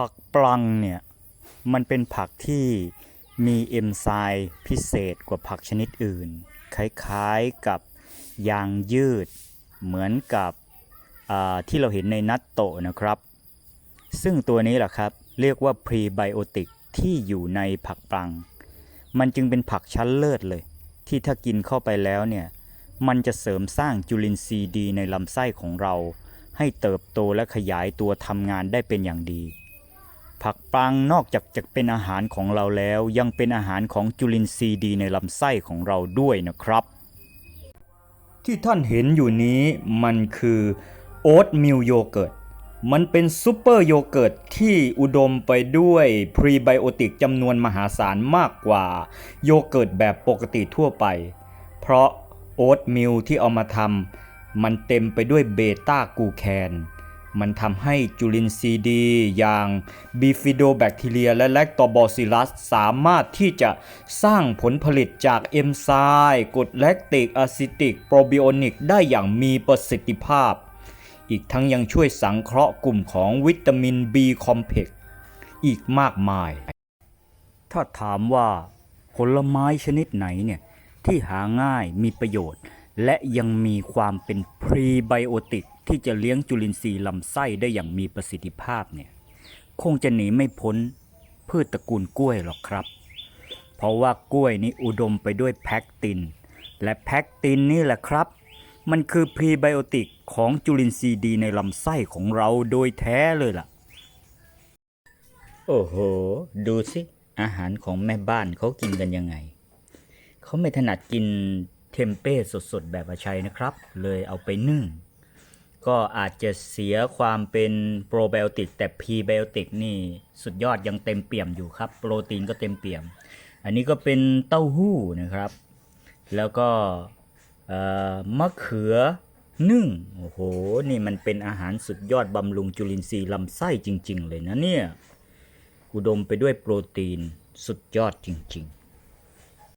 ผักปลังเนี่ย มันเป็นผักที่มีเอนไซม์พิเศษกว่าผักชนิดอื่น คล้ายๆกับยางยืด เหมือนกับที่เราเห็นในนัตโตะนะครับ ซึ่งตัวนี้แหละครับ เรียกว่าพรีไบโอติกที่อยู่ในผักปลัง มันจึงเป็นผักชั้นเลิศเลย ที่ถ้ากินเข้าไปแล้วเนี่ย มันจะเสริมสร้างจุลินทรีย์ดีในลำไส้ของเรา ให้เติบโตและขยายตัวทำงานได้เป็นอย่างดี ผักปังนอกจากจะเป็นอาหารของเราแล้ว ยังเป็นอาหารของจุลินทรีย์ดีในลำไส้ของเราด้วยนะครับ ที่ท่านเห็นอยู่นี้มันคือโอ๊ตมิลโยเกิร์ตมันเป็นซูเปอร์โยเกิร์ตที่อุดมไปด้วยพรีไบโอติกจำนวนมหาศาลมากกว่าโยเกิร์ตแบบปกติทั่วไป เพราะโอ๊ตมิลที่เอามาทำมันเต็มไปด้วยเบต้ากูแคน มันทำให้จุลินทรีย์ดีอย่างบีฟิโดแบคทีเรียและแลคโตบอซิลัส สามารถที่จะสร้างผลผลิตจากเอนไซม์กรดแลคติกอะซิติก โปรบิโอนิกได้อย่างมีประสิทธิภาพ อีกทั้งยังช่วยสังเคราะห์กลุ่มของวิตามิน B คอมเพล็กอีกมากมาย ถ้าถามว่าผลไม้ชนิดไหนเนี่ยที่หาง่ายมีประโยชน์ และยังมีความเป็นพรีไบโอติกที่จะเลี้ยงจุลินทรีย์ลำไส้ได้อย่างมีประสิทธิภาพเนี่ยคงจะหนีไม่พ้นพืชตระกูลกล้วยหรอกครับ เพราะว่ากล้วยนี้อุดมไปด้วยแพคติน และแพคตินนี่แหละครับ มันคือพรีไบโอติกของจุลินทรีย์ดีในลำไส้ของเราโดยแท้เลยล่ะ โอ้โห ดูสิ อาหารของแม่บ้านเขากินกันยังไง เขาไม่ถนัดกิน เทมเป้สดๆ แบบอาชัยนะครับ เลยเอาไปนึ่ง ก็อาจจะเสียความเป็นโปรไบโอติกแต่พรีไบโอติกนี่สุดยอดยังเต็มเปี่ยมอยู่ครับ โปรตีนก็เต็มเปี่ยม อันนี้ก็เป็นเต้าหู้นะครับ แล้วก็มะเขือนึ่ง โอ้โห นี่มันเป็นอาหารสุดยอดบำรุงจุลินทรีย์ลำไส้จริง ๆ เลยนะเนี่ย อุดมไปด้วยโปรตีนสุดยอดจริง ๆ